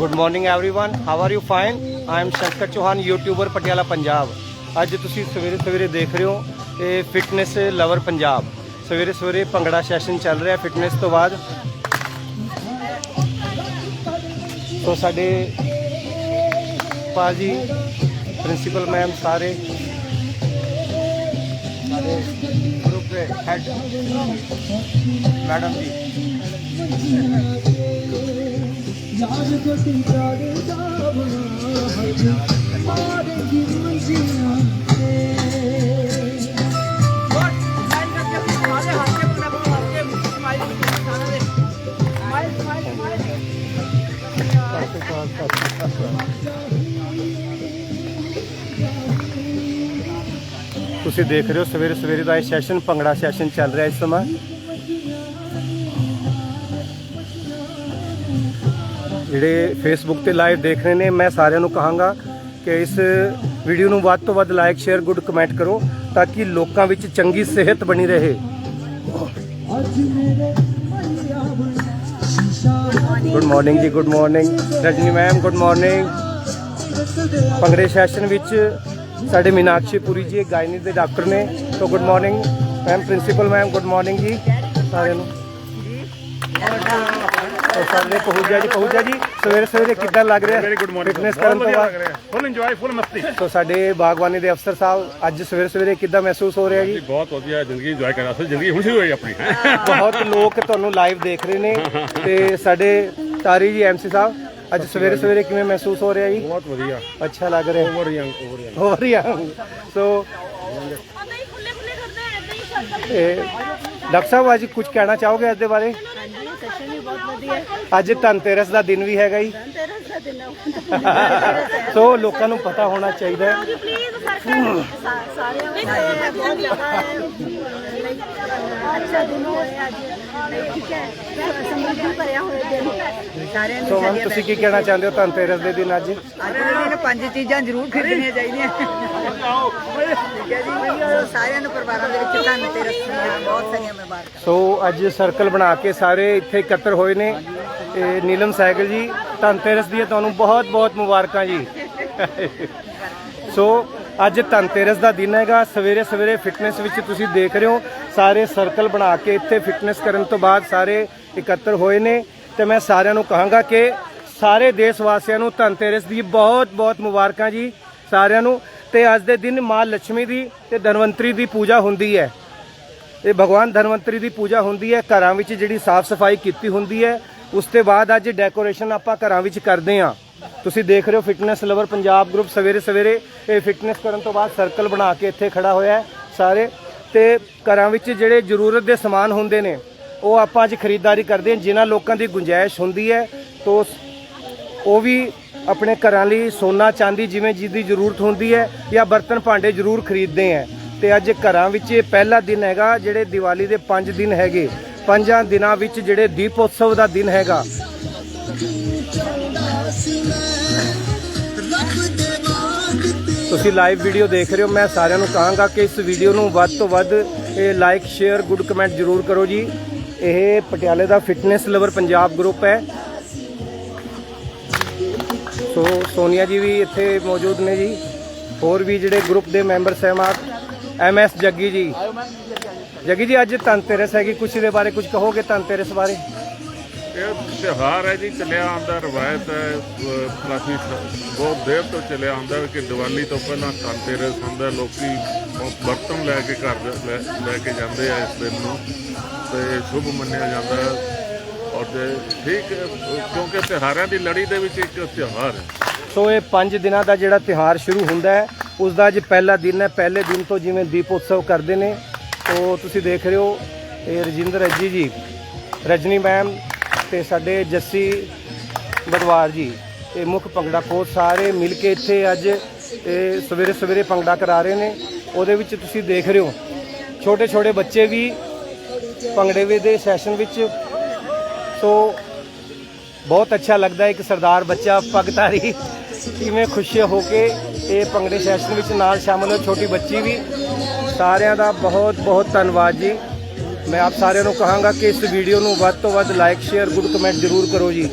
good morning everyone how are you fine I am Shankar Chauhan YouTuber Patiala Punjab ਅੱਜ ਤੁਸੀਂ ਸਵੇਰੇ ਸਵੇਰੇ ਦੇਖ ਰਹੇ ਹੋ ਇਹ ਫਿਟਨੈਸ ਲਵਰ ਪੰਜਾਬ ਸਵੇਰੇ ਸਵੇਰੇ ਭੰਗੜਾ ਸੈਸ਼ਨ ਚੱਲ ਰਿਹਾ ਫਿਟਨੈਸ ਤੋਂ ਬਾਅਦ ਸੋ ਸਾਡੇ ਪਾਜੀ ਪ੍ਰਿੰਸੀਪਲ ਮੈਮ ਸਾਰੇ ਸਾਡੇ ਗਰੁੱਪ ਦੇ ਹੈਡ ਮੈਡਮ ਜੀ ਤੁਸੀਂ ਦੇਖ ਰਹੇ ਹੋ ਸਵੇਰੇ ਸਵੇਰੇ ਦਾ ਇਹ ਸੈਸ਼ਨ ਭੰਗੜਾ ਸੈਸ਼ਨ ਚੱਲ ਰਿਹਾ ਇਸ ਸਮਾਂ। ਜਿਹੜੇ ਫੇਸਬੁੱਕ ਤੇ ਲਾਈਵ ਦੇਖ ਰਹੇ ਨੇ, ਮੈਂ ਸਾਰਿਆਂ ਨੂੰ ਕਹਾਂਗਾ ਕਿ ਇਸ ਵੀਡੀਓ ਨੂੰ ਵੱਧ ਤੋਂ ਵੱਧ ਲਾਈਕ ਸ਼ੇਅਰ ਗੁੱਡ ਕਮੈਂਟ ਕਰੋ ਤਾਂ ਕਿ ਲੋਕਾਂ ਵਿੱਚ ਚੰਗੀ ਸਿਹਤ ਬਣੀ ਰਹੇ। Good morning ji good morning Rajni ma'am good morning ਭੰਗੜੇ ਸੈਸ਼ਨ ਵਿੱਚ ਸਾਡੇ ਮੀਨਾਕਸ਼ੀ ਪੁਰੀ ਜੀ, ਗਾਇਨੀ ਦੇ ਡਾਕਟਰ ਨੇ। ਤੋਂ good morning ma'am principal ma'am good morning ji, ਸਾਰਿਆਂ ਨੂੰ। ਤੋਂ ਸਾਡੇ ਪਹੁੰਚਿਆ ਜੀ ਪਹੁੰਚਿਆ ਜੀ। ਸਵੇਰੇ ਸਵੇਰੇ ਕਿੱਦਾਂ ਲੱਗ ਰਿਹਾ? ਵੈਰੀ ਗੁੱਡ ਮਾਰਨਿੰਗ ਫਿਟਨੈਸ ਕਰਨ ਤੋਂ ਬਾਅਦ ਫੁੱਲ ਇੰਜੋਏ ਫੁੱਲ ਮਸਤੀ। ਤੋਂ ਸਾਡੇ ਬਾਗਬਾਨੀ ਦੇ ਅਫਸਰ ਸਾਹਿਬ ਅੱਜ ਸਵੇਰੇ ਸਵੇਰੇ ਕਿੱਦਾਂ ਮਹਿਸੂਸ ਹੋ ਰਿਹਾ ਜੀ? ਜੀ ਬਹੁਤ ਵਧੀਆ। ਜ਼ਿੰਦਗੀ ਇੰਜੋਏ ਕਰਨਾ ਅਸਲ ਜ਼ਿੰਦਗੀ ਹੁਣ ਸ਼ੁਰੂ ਹੋਈ ਆਪਣੀ। ਬਹੁਤ ਲੋਕ ਤੁਹਾਨੂੰ ਲਾਈਵ ਦੇਖ ਰਹੇ ਨੇ। ਤੇ ਸਾਡੇ ਤਾਰੀ ਜੀ ਐਮਸੀ ਸਾਹਿਬ ਅੱਜ ਸਵੇਰੇ ਸਵੇਰੇ ਕਿਵੇਂ ਮਹਿਸੂਸ ਹੋ ਰਿਹਾ ਜੀ? ਬਹੁਤ ਵਧੀਆ। ਅੱਛਾ ਲੱਗ ਰਿਹਾ। ਓਵਰ ਯੰਗ ਓਵਰ ਯੰਗ ਹੋ ਰਿਹਾ ਸੋ ਡਾਕਟਰ ਸਾਹਿਬ ਅੱਜ ਕੁਝ ਕਹਿਣਾ ਚਾਹੋਗੇ ਇਸ ਦੇ ਬਾਰੇ? ਹਾਂਜੀ ਸੈਸ਼ਨ ਵੀ ਬਹੁਤ ਵਧੀਆ ਹੈ ਅੱਜ ਧਨਤੇਰਸ ਦਾ ਦਿਨ ਵੀ ਹੈਗਾ ਜੀ। ਧਨਤੇਰਸ ਦਾ ਦਿਨ ਹੈ ਸੋ ਲੋਕਾਂ ਨੂੰ ਪਤਾ ਹੋਣਾ ਚਾਹੀਦਾ ਹੈ। ਪਲੀਜ਼ ਸਰਕਲ ਸਾਰਿਆਂ ਨੂੰ ਬਹੁਤ ਜ਼ਿਆਦਾ ਹੈ। ਅੱਛਾ ਦਿਨ ਹੋਇਆ ਅੱਜ ਠੀਕ ਹੈ ਸਮਰਿੱਧੀ ਭਰਿਆ ਹੋਇਆ ਦਿਨ ਸਾਰਿਆਂ ਸੋ ਹੁਣ ਤੁਸੀਂ ਕੀ ਕਹਿਣਾ ਚਾਹੁੰਦੇ ਹੋ ਧਨਤੇਰਸ ਦੇ ਦਿਨ ਅੱਜ? ਅੱਜ ਦੇ ਦਿਨ ਪੰਜ ਚੀਜ਼ਾਂ ਜ਼ਰੂਰ ਖਰੀਦਣੀਆਂ ਚਾਹੀਦੀਆਂ। ਠੀਕ ਹੈ ਜੀ ਸਾਰਿਆਂ ਨੂੰ ਪਰਿਵਾਰਾਂ ਦੇ ਵਿੱਚ ਧੰਨ ਤੇ ਰੱਖੀਆਂ ਬਹੁਤ ਸਾਰੀਆਂ ਮੁਬਾਰਕਾਂ। ਸੋ ਅੱਜ ਸਰਕਲ ਬਣਾ ਕੇ ਸਾਰੇ ਇੱਥੇ ਇਕੱਤਰ ਹੋਏ ਨੇ। ਇਹ ਨੀਲਮ ਸਾਈਕਲ ਜੀ ਧਨਤੇਰਸ ਦੀਆਂ ਤੁਹਾਨੂੰ ਬਹੁਤ ਬਹੁਤ ਮੁਬਾਰਕਾਂ ਜੀ। ਸੋ ਅੱਜ ਧਨਤੇਰਸ ਦਾ ਦਿਨ ਹੈਗਾ। ਸਵੇਰੇ ਸਵੇਰੇ ਫਿਟਨੈਸ ਵਿੱਚ ਤੁਸੀਂ ਦੇਖ ਰਹੇ ਹੋ, ਸਾਰੇ ਸਰਕਲ ਬਣਾ ਕੇ ਇੱਥੇ ਫਿਟਨੈਸ ਕਰਨ ਤੋਂ ਬਾਅਦ ਸਾਰੇ ਇਕੱਤਰ ਹੋਏ ਨੇ। ਤੇ ਮੈਂ ਸਾਰਿਆਂ ਨੂੰ ਕਹਾਂਗਾ ਕਿ ਸਾਰੇ ਦੇਸ਼ ਵਾਸੀਆਂ ਨੂੰ ਧਨਤੇਰਸ ਦੀ ਬਹੁਤ ਬਹੁਤ ਮੁਬਾਰਕਾਂ ਜੀ ਸਾਰਿਆਂ ਨੂੰ। ਤੇ ਅੱਜ ਦੇ ਦਿਨ ਮਾਂ ਲక్ష్ਮੀ ਦੀ ਤੇ ਧਨਵੰਤਰੀ ਦੀ ਪੂਜਾ ਹੁੰਦੀ ਹੈ। ਇਹ ਭਗਵਾਨ ਧਨਵੰਤਰੀ ਦੀ ਪੂਜਾ ਹੁੰਦੀ ਹੈ, ਘਰਾਂ ਵਿੱਚ ਜਿਹੜੀ ਸਾਫ਼ ਸਫ਼ਾਈ ਕੀਤੀ ਹੁੰਦੀ ਹੈ, ਉਸ ਤੋਂ ਬਾਅਦ ਅੱਜ ਡੈਕੋਰੇਸ਼ਨ ਆਪਾਂ ਘਰਾਂ ਵਿੱਚ ਕਰਦੇ ਹਾਂ। ਤੁਸੀਂ ਦੇਖ ਰਹੇ ਹੋ ਫਿਟਨੈਸ ਲਵਰ ਪੰਜਾਬ ਗਰੁੱਪ ਸਵੇਰੇ ਸਵੇਰੇ ਇਹ ਫਿਟਨੈਸ ਕਰਨ ਤੋਂ ਬਾਅਦ ਸਰਕਲ ਬਣਾ ਕੇ ਇੱਥੇ ਖੜਾ ਹੋਇਆ ਹੈ ਸਾਰੇ। ਤੇ ਘਰਾਂ ਵਿੱਚ ਜਿਹੜੇ ਜ਼ਰੂਰਤ ਦੇ ਸਮਾਨ ਹੁੰਦੇ ਨੇ, ਉਹ ਆਪਾਂ ਅੱਜ ਖਰੀਦਦਾਰੀ ਕਰਦੇ ਹਾਂ, ਜਿਨ੍ਹਾਂ ਲੋਕਾਂ ਦੀ ਗੁੰਜਾਇਸ਼ ਹੁੰਦੀ ਹੈ। ਤੋਂ ਉਹ ਵੀ ਆਪਣੇ ਘਰਾਂ ਲਈ ਸੋਨਾ, ਚਾਂਦੀ ਜਿਵੇਂ ਜਿਹਦੀ ਜ਼ਰੂਰਤ ਹੁੰਦੀ ਹੈ ਜਾਂ ਬਰਤਨ ਭਾਂਡੇ ਜ਼ਰੂਰ ਖਰੀਦਦੇ ਹੈ। ਤੇ ਅੱਜ ਘਰਾਂ ਵਿੱਚ ਇਹ ਪਹਿਲਾ ਦਿਨ ਹੈਗਾ, ਜਿਹੜੇ ਦੀਵਾਲੀ ਦੇ 5 ਦਿਨ ਹੈਗੇ। ਪੰਜਾਂ ਦਿਨਾਂ ਵਿੱਚ ਜਿਹੜੇ ਦੀਪੋਤਸਵ ਦਾ ਦਿਨ ਹੈਗਾ। ਤੁਸੀਂ ਲਾਈਵ ਵੀਡੀਓ ਦੇਖ ਰਹੇ ਹੋ, ਮੈਂ ਸਾਰਿਆਂ ਨੂੰ ਕਹਾਂਗਾ ਕਿ ਇਸ ਵੀਡੀਓ ਨੂੰ ਵੱਧ ਤੋਂ ਵੱਧ, ਇਹ ਲਾਈਕ ਸ਼ੇਅਰ ਗੁੱਡ ਕਮੈਂਟ ਜ਼ਰੂਰ ਕਰੋ ਜੀ। ਇਹ ਪਟਿਆਲੇ ਦਾ ਫਿਟਨੈਸ ਲਵਰ ਪੰਜਾਬ ਗਰੁੱਪ ਹੈ। ਸੋ ਸੋਨੀਆ ਜੀ ਵੀ ਇੱਥੇ ਮੌਜੂਦ ਨੇ ਜੀ। ਹੋਰ ਵੀ ਜਿਹੜੇ ਗਰੁੱਪ ਦੇ ਮੈਂਬਰ ਸਹਿਮਾਤ ਐਮ ਐਸ ਜੱਗੀ ਜੀ। ਜੱਗੀ ਜੀ, ਅੱਜ ਧਨਤੇਰਸ ਹੈਗੀ। ਕੁਛ ਦੇ ਬਾਰੇ ਕੁਝ ਕਹੋਗੇ ਧਨਤੇਰਸ ਬਾਰੇ? ਇਹ ਤਿਉਹਾਰ ਹੈ ਜੀ ਚੱਲਿਆ ਆਉਂਦਾ ਰਵਾਇਤ ਹੈ ਅਹ ਬਹੁਤ ਦੇਰ ਤੋਂ ਚੱਲਿਆ ਆਉਂਦਾ ਕਿ ਦੀਵਾਲੀ ਤੋਂ ਪਹਿਲਾਂ ਧਨਤੇਰਸ ਹੁੰਦਾ ਹੈ। ਲੋਕੀ ਬਰਤਨ ਲੈ ਕੇ ਘਰ ਲੈ ਕੇ ਜਾਂਦੇ ਆ ਇਸ ਦਿਨ ਨੂੰ ਤੇ ਸ਼ੁਭ ਮੰਨਿਆ ਜਾਂਦਾ ਹੈ ਔਰ ਤੇ ਠੀਕ ਹੈ, ਕਿਉਂਕਿ ਤਿਉਹਾਰਾਂ ਦੀ ਲੜੀ ਦੇ ਵਿੱਚ ਇੱਕ ਤਿਉਹਾਰ ਹੈ ਸੋ ਇਹ 5 ਦਿਨਾਂ ਦਾ ਜਿਹੜਾ ਤਿਉਹਾਰ ਸ਼ੁਰੂ ਹੁੰਦਾ ਹੈ ਉਸ ਦਾ ਅੱਜ ਪਹਿਲਾ ਦਿਨ ਹੈ ਪਹਿਲੇ ਦਿਨ ਤੋਂ ਜਿਵੇਂ ਦੀਪੋਤਸਵ ਕਰਦੇ ਨੇ ਤੋ ਤੁਸੀਂ ਦੇਖ ਰਹੇ ਹੋ ਇਹ ਰਜਿੰਦਰ ਅੱਜੀ ਜੀ ਰਜਨੀ ਮੈਮ ਤੇ ਸਾਡੇ ਜੱਸੀ ਬਦਵਾਰ ਜੀ, ਇਹ ਮੁੱਖ ਭੰਗੜਾ ਕੋਚ ਸਾਰੇ ਮਿਲ ਕੇ ਇੱਥੇ ਅੱਜ, ਇਹ ਸਵੇਰੇ ਸਵੇਰੇ ਭੰਗੜਾ ਕਰਾ ਰਹੇ ਨੇ। ਉਹਦੇ ਵਿੱਚ ਤੁਸੀਂ ਦੇਖ ਰਹੇ ਹੋ, ਛੋਟੇ ਛੋਟੇ ਬੱਚੇ ਵੀ ਭੰਗੜੇ ਦੇ ਸੈਸ਼ਨ ਵਿੱਚ। ਸੋ ਬਹੁਤ ਅੱਛਾ ਲੱਗਦਾ ਹੈ ਇੱਕ ਸਰਦਾਰ ਬੱਚਾ ਪਗਤਾਰੀ ਕਿਵੇਂ ਖੁਸ਼ ਹੋ ਕੇ ਇਹ ਭੰਗੜੇ ਸੈਸ਼ਨ ਵਿੱਚ ਨਾਲ ਸ਼ਾਮਲ ਹੋ, ਛੋਟੀ ਬੱਚੀ ਵੀ। ਸਾਰਿਆਂ ਦਾ ਬਹੁਤ ਬਹੁਤ ਧੰਨਵਾਦ ਜੀ। ਮੈਂ ਆਪ ਸਾਰਿਆਂ ਨੂੰ ਕਹਾਂਗਾ ਕਿ ਇਸ ਵੀਡੀਓ ਨੂੰ ਵੱਧ ਤੋਂ ਵੱਧ ਲਾਈਕ ਸ਼ੇਅਰ ਗੁੱਡ ਕਮੈਂਟ ਜ਼ਰੂਰ ਕਰੋ ਜੀ।